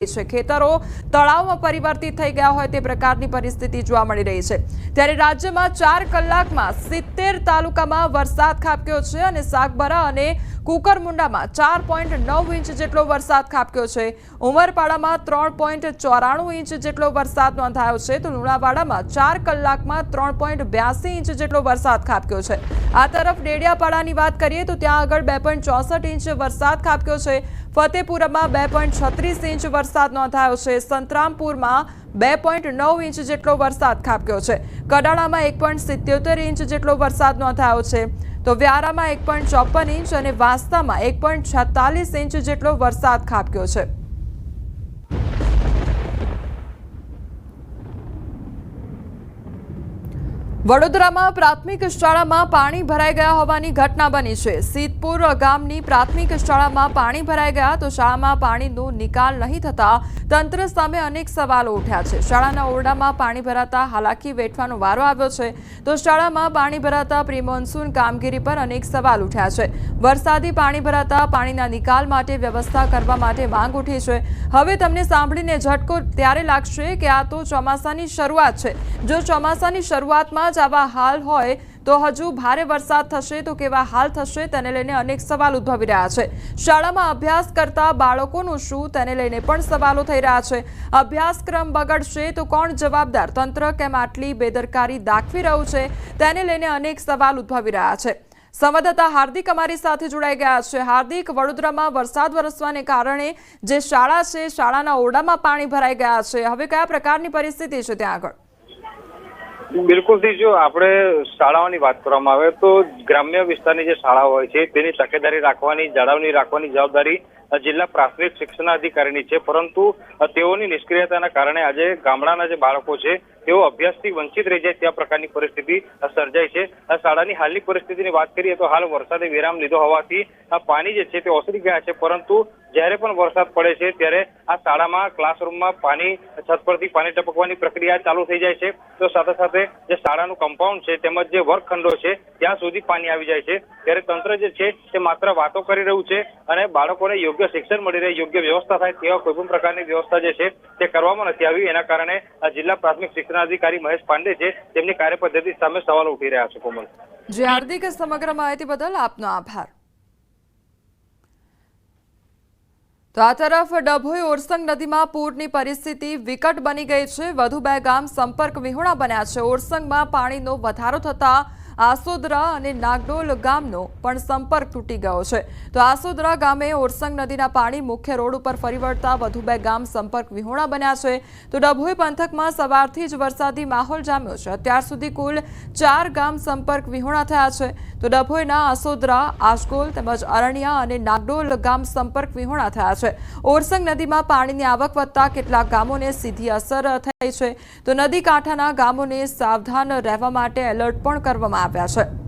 ખેતરો તળાવમાં પરિવર્તિત થઈ ગયા હોય તે પ્રકારની પરિસ્થિતિ જોવા મળી રહી છે. ત્યારે રાજ્યમાં ચાર કલાકમાં સિત્તેર તાલુકામાં વરસાદ ખાબક્યો છે અને સાગબારા અને કુકરમુંડામાં ચાર પોઈન્ટ નવ ઇંચ જેટલો વરસાદ ખાબક્યો છે. ઉમરપાડામાં ત્રણ પોઈન્ટ ચોરાણું ઇંચ જેટલો વરસાદ નોંધાયો છે તો લુણાવાડામાં ચાર કલાકમાં ત્રણ પોઈન્ટ બ્યાસી ઇંચ જેટલો વરસાદ ખાબક્યો છે. આ તરફ ડેડિયાપાડાની વાત કરીએ તો ત્યાં આગળ બે પોઈન્ટ ચોસઠ ઇંચ વરસાદ ખાબક્યો છે. ફતેપુરામાં બે પોઈન્ટ છત્રીસ ઇંચ વરસાદ નોંધાયો છે. સંતરામપુરમાં બે પોઈન્ટ નવ ઇંચ જેટલો વરસાદ ખાબક્યો છે. કડાણામાં એક પોઈન્ટ સિત્યોતેર ઇંચ જેટલો વરસાદ નોંધાયો છે. તો વ્યારામાં એક પોઈન્ટ ચોપન ઇંચ અને વાસ્તામાં એક પોઈન્ટ છેતાલીસ ઇંચ જેટલો વરસાદ ખાબક્યો છે. વડોદરામાં પ્રાથમિક શાળામાં પાણી ભરાઈ ગયા હોવાની ઘટના બની છે. સીતપુર ગામની પ્રાથમિક શાળામાં પાણી ભરાઈ ગયા તો શાળામાં પાણીનો નિકાલ નહીં થતા તંત્ર સામે અનેક સવાલો ઉઠ્યા છે. શાળાના ઓરડામાં પાણી ભરાતા હાલાકી વેઠવાનો વારો આવ્યો છે. તો શાળામાં પાણી ભરાતા પ્રિમોન્સૂન કામગીરી પર અનેક સવાલ ઉઠ્યા છે. વરસાદી પાણી ભરાતા પાણીના નિકાલ માટે વ્યવસ્થા કરવા માટે માંગ ઉઠી છે. હવે તમને સાંભળીને ઝટકો ત્યારે લાગશે કે આ તો ચોમાસાની શરૂઆત છે. જો ચોમાસાની શરૂઆતમાં જ આવા હાલ હોય તો હજુ ભારે વરસાદ થશે તો કેવા હાલ થશે તેને લઈને અનેક સવાલ ઉદ્ભવી રહ્યા છે. શાળામાં અભ્યાસ કરતા બાળકોનું શું તેને લઈને પણ સવાલો થઈ રહ્યા છે. અભ્યાસક્રમ બગડશે તો કોણ જવાબદાર? તંત્ર કેમ આટલી બેદરકારી દાખવી રહ્યું છે? તેને લઈને અનેક સવાલ ઉદ્ભવી રહ્યા છે. સંવાદદાતા હાર્દિક અમારી સાથે જોડાઈ ગયા છે. હાર્દિક, વડોદરામાં વરસાદ વરસવાને કારણે જે શાળા છે, શાળાના ઓરડામાં પાણી ભરાઈ ગયા છે. હવે કયા પ્રકારની પરિસ્થિતિ છે ત્યાં આગળ? બિલકુલથી જો આપણે શાળાઓની વાત કરવામાં આવે તો ગ્રામ્ય વિસ્તારની જે શાળાઓ હોય છે, તેની તકેદારી રાખવાની, જાળવણી રાખવાની જવાબદારી જિલ્લા પ્રાથમિક શિક્ષણાધિકારીની છે. પરંતુ તેઓની નિષ્ક્રિયતાના કારણે આજે ગામડાના જે બાળકો છે, તેઓ અભ્યાસથી વંચિત રહી જાય ત્યાં પ્રકારની પરિસ્થિતિ સર્જાઈ છે. શાળાની હાલની પરિસ્થિતિની વાત કરીએ તો હાલ વરસાદે વિરામ લીધો હોવાથી પાણી જે છે તે ઓસરી ગયા છે. પરંતુ, જ્યારે પણ વરસાદ પડે છે, ત્યારે આ શાળામાં ક્લાસરૂમમાં પાણી, છત પરથી પાણી ટપકવાની પ્રક્રિયા ચાલુ થઈ જાય છે. તો સાથે સાથે જે શાળાનું કમ્પાઉન્ડ છે, તેમજ જે વર્ગખંડો છે, ત્યાં સુધી પાણી આવી જાય છે. ત્યારે તંત્ર જે છે, તે માત્ર વાતો કરી રહ્યું છે અને બાળકોને યોગ્ય શિક્ષણ મળી રહે, યોગ્ય વ્યવસ્થા થાય તેવા કોઈ પણ પ્રકારની વ્યવસ્થા જે છે તે કરવામાં નથી આવી. એના કારણે આ જિલ્લા પ્રાથમિક શિક્ષણાધિકારી મહેશ પાંડે છે, તેમની કાર્યપદ્ધતિ સામે સવાલો ઉઠી રહ્યા છે કોમલ. જે હાર્દિક સમગ્ર માહિતી બદલ આપનો આભાર. તો આ તરફ ડભોઈ ઓરસંગ નદીમાં પૂરની પરિસ્થિતિ વિકટ બની ગઈ છે. વધુ બે ગામ સંપર્ક વિહોણા બન્યા છે. ઓરસંગમાં પાણીનો વધારો થતા આસોદરા અને નાગડોલ ગામનો પણ સંપર્ક તૂટી ગયો છે. તો આસોદરા ગામે ઓરસંગ નદીના પાણી મુખ્ય રોડ ઉપર ફરી વળતા વધુ બે ગામ સંપર્ક વિહોણા બન્યા છે. તો ડભોઈ પંથકમાં સવારથી જ વરસાદી માહોલ જામ્યો છે. અત્યાર સુધી કુલ ચાર ગામ સંપર્ક વિહોણા થયા છે. તો ડભોઈના આસોદરા આશગોલ તેમજ અરણ્યા અને નાગડોલ ગામ સંપર્ક વિહોણા થયા છે. ઓરસંગ નદીમાં પાણીની આવક વધતા કેટલાક ગામોને સીધી અસર થઈ છે. તો નદી કાંઠાના ગામોને સાવધાન રહેવા માટે એલર્ટ પણ કરવામાં આવ્યા છે.